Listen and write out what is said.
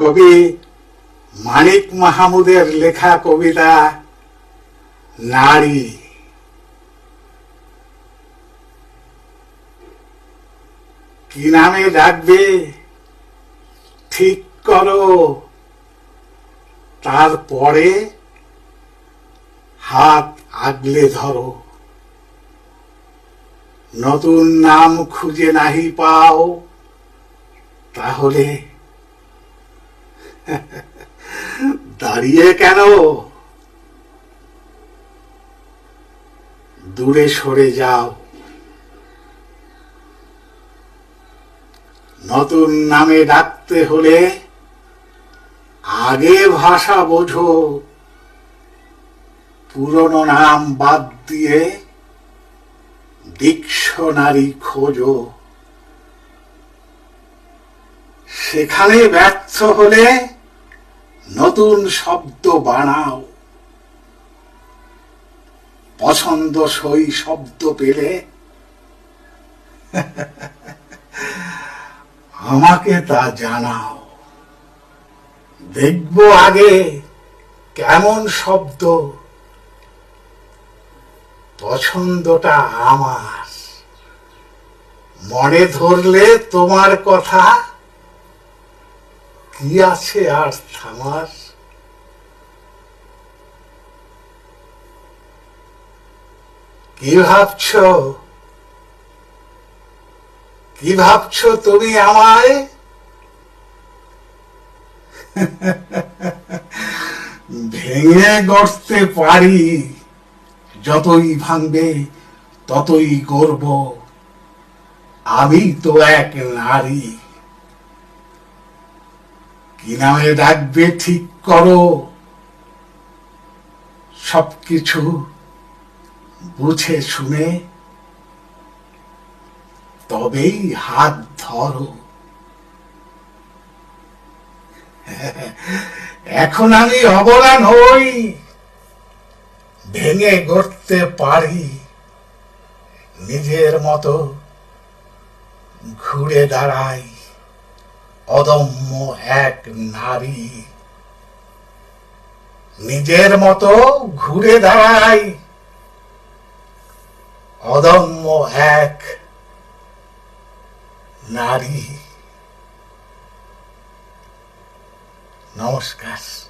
কবি মানিক মাহমুদের লেখা কবিতা নারী। কি নামে ডাকবে? ঠিক করো। তারপরে হাত আগলে ধরো। নতুন নাম খুঁজে নাহি পাও, তাহলে দাঁড়িয়ে কেন? দূরে সরে যাও। নতুন নামে ডাকতে হলে আগে ভাষা বোঝো। পুরনো নাম বাদ দিয়ে ডিকশনারি খোঁজো। সেখানে ব্যর্থ হলে নতুন শব্দ বানাও। পছন্দসই শব্দ পেলে। আমাকে তা জানাও। দেখব আগে কেমন শব্দ। পছন্দটা আমার। মনে ধরলে তোমার কথা কি আছে আর থামার? কি ভাবছ? কি ভাবছ তুমি আমায়? ভেঙে গড়তে পারি, যতই ভাঙবে, ততই গর্ব আমি তো এক নারী। কি নামে ডাকবে, ঠিক করো। সবকিছু বুঝে শুনে তবেই হাত ধরো। এখন আমি অবলা নই ভেঙে গড়তে পারি নিজের মতো ঘুরে দাঁড়াই। অদম্য এক নারী। নিজের মতো ঘুরে দাঁড়ায়। অদম্য এক নারী। নমস্কার।